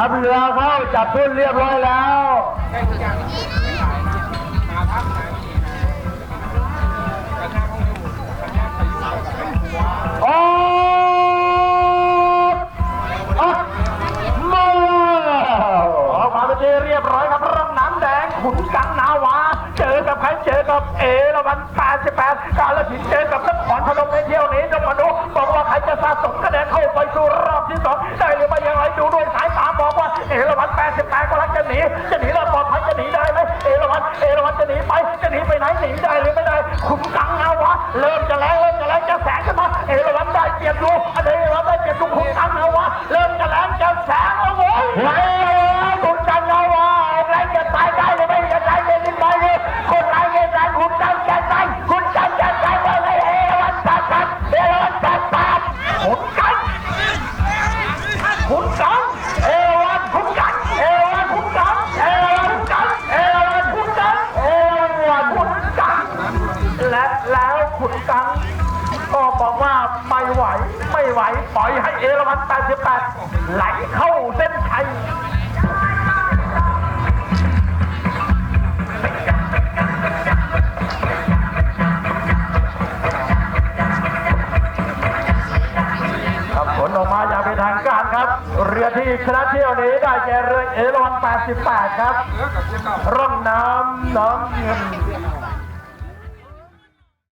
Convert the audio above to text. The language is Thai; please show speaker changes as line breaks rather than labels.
ทัพเรือเข้าจับทุ่นเรียบร้อยแล้วอ้อมาว
ออกมาเป็นเรียบร้อยครับร่องน้ำแดงขุนกังนาวา เจอกับใครเจอกับเอละวัน88กาลสินเจอกับนครพนมในเที่ยวนี้จะมาดูบอกว่าใครจะสะสมคะแนนเข้าไปสู่รอบที่สองได้หรือไม่อย่างไรดูด้วย เอละวัน88ก็รักจะหนี จะหนีเราปลอดภัยจะหนีได้ไหมเอละวันเอละวันจะหนีไป จะหนีไปไหนหนีได้หรือไม่ได้ ขุมกังเอาวะ เริ่มจะแรงเริ่มจะแรงจะแสงขึ้นมา เอละวันได้เปรียบดูอันนี้เอละวันได้เปรียบดูขุมกังเอาวะ เริ่มจะแรงจะแสงโอ้โห
ไว้ และ
แล้วขุนกังก็บอกว่าไม่ไหวไม่ไหวปล่อยให้เอราวัน88 ไหลเข้าเส้นชัยผลออกมาอย่างเป็นทางการครับเรือที่ชนะเที่ยวนี้ได้แก่เรือเอราวัน88 ครับ ร่องน้ำน้ำเงิน